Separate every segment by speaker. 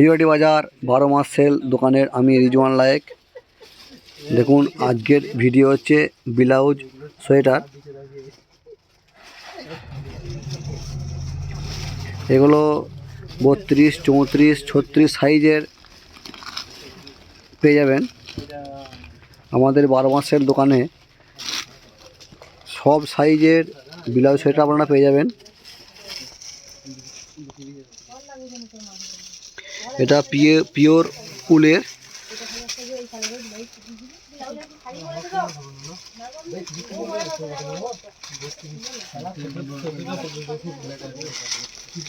Speaker 1: ফিরিবাটি বাজার, বারো মাস সেল দোকানের আমি রিজওয়ান লায়েক। দেখুন, আজকের ভিডিও হচ্ছে ব্লাউজ, সোয়েটার। এগুলো বত্রিশ, চৌত্রিশ, ছত্রিশ সাইজের পেয়ে যাবেন। আমাদের বারো মাসের দোকানে সব সাইজের ব্লাউজ, সোয়েটার আপনারা পেয়ে যাবেন। এটা পিয়ে, পিওর উলের।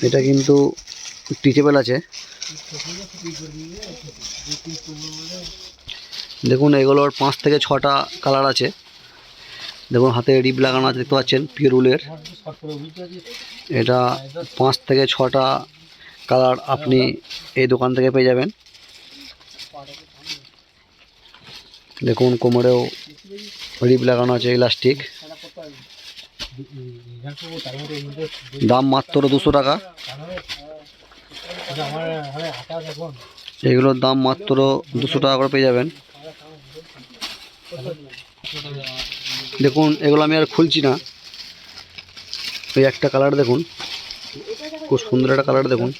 Speaker 1: এটা কিন্তু টিচেবল আছে। দেখুন, এগুলোর পাঁচ থেকে ছটা কালার আছে। দেখুন, হাতে রিপ লাগানো আছে, দেখতে পাচ্ছেন পিওর উলের। এটা পাঁচ থেকে ছটা কালার আপনি এই দোকান থেকে পেয়ে যাবেন। দেখুন, কোমরেও রিপ লাগানো আছে ইলাস্টিক। দাম মাত্র দুশো টাকা। এগুলোর দাম মাত্র দুশো টাকা করে পেয়ে যাবেন। দেখুন, এগুলো আমি আর খুলছি না। এই একটা কালার দেখুন। খুব সুন্দর একটা কালার দেখুন।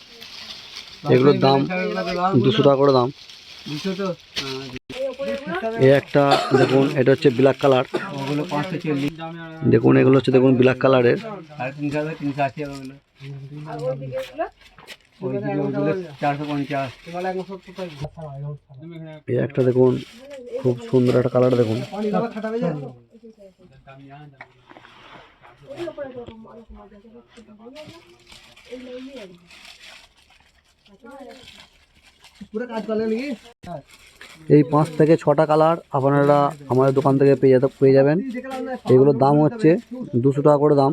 Speaker 1: এগুলোর দাম দুশো টাকা করে দাম। এই একটা দেখুন, এটা হচ্ছে ব্ল্যাক কালার দেখুন, এগুলো হচ্ছে দেখুন ব্ল্যাক কালারের একটা দেখুন, খুব সুন্দর একটা কালার দেখুন। এই পাঁচ থেকে ছটা কালার আপনারা আমাদের দোকান থেকে পেয়ে যেতে পেয়ে যাবেন। এগুলোর দাম হচ্ছে দুশো টাকা করে দাম।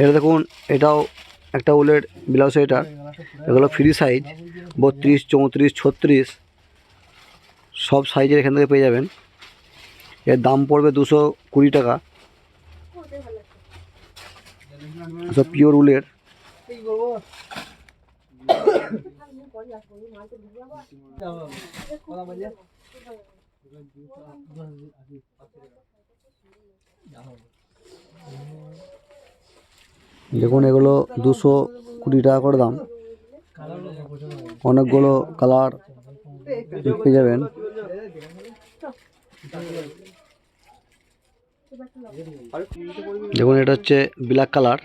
Speaker 1: এটা দেখুন, এটাও একটা উলের ব্লাউজ সোয়েটার এগুলো ফ্রি সাইজ বত্রিশ, চৌত্রিশ, ছত্রিশ। সব সাইজের এখান থেকে পেয়ে যাবেন। এর দাম পড়বে দুশো কুড়ি টাকা। সব পিওর উলের। দেখুন এগুলো দুশো কুড়ি টাকা করে দাম। অনেকগুলো কালার পেয়ে যাবেন। দেখুন, এটা হচ্ছে ব্ল্যাক কালার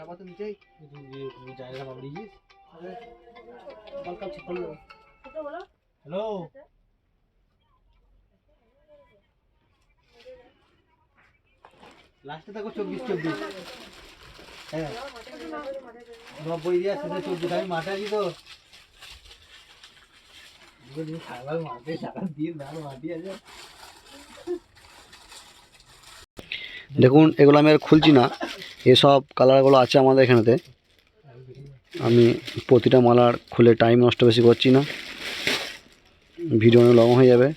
Speaker 2: লাস্টে চব্বিশ চব্বিশ। হ্যাঁ। নব্বই দিয়ে চব্বিশ। আমি মাঠে আছি তো। দিন আছে।
Speaker 1: দেখুন, এগুলো আমি আর খুলছি না। এসব কালারগুলো আছে আমাদের এখানেতে। আমি প্রতিটা মালার খুলে টাইম নষ্ট বেশি করছি না। ভিডিও অনেক লং হয়ে যাবে।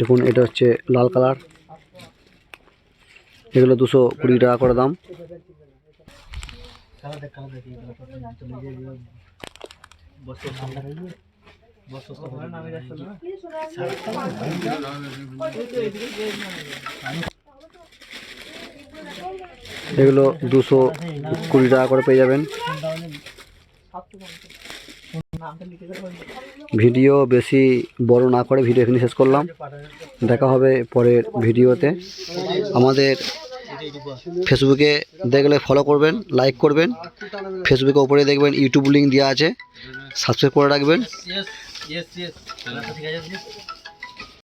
Speaker 1: দেখুন, এটা হচ্ছে লাল কালার। এগুলো দুশো কুড়ি টাকা করে দাম।
Speaker 2: দেখ দেখ এগুলো
Speaker 1: দুশো কুড়ি টাকা করে পেয়ে যাবেন। ভিডিও বেশি বড় না করে ভিডিও এখানে শেষ করলাম। দেখা হবে পরের ভিডিওতে। আমাদের ফেসবুকে দেখলে ফলো করবেন লাইক করবেন। ফেসবুকে ওপরে দেখবেন ইউটিউব লিঙ্ক দেওয়া আছে। সাবস্ক্রাইব করে রাখবেন।
Speaker 2: यस यस चलो सिखाया जी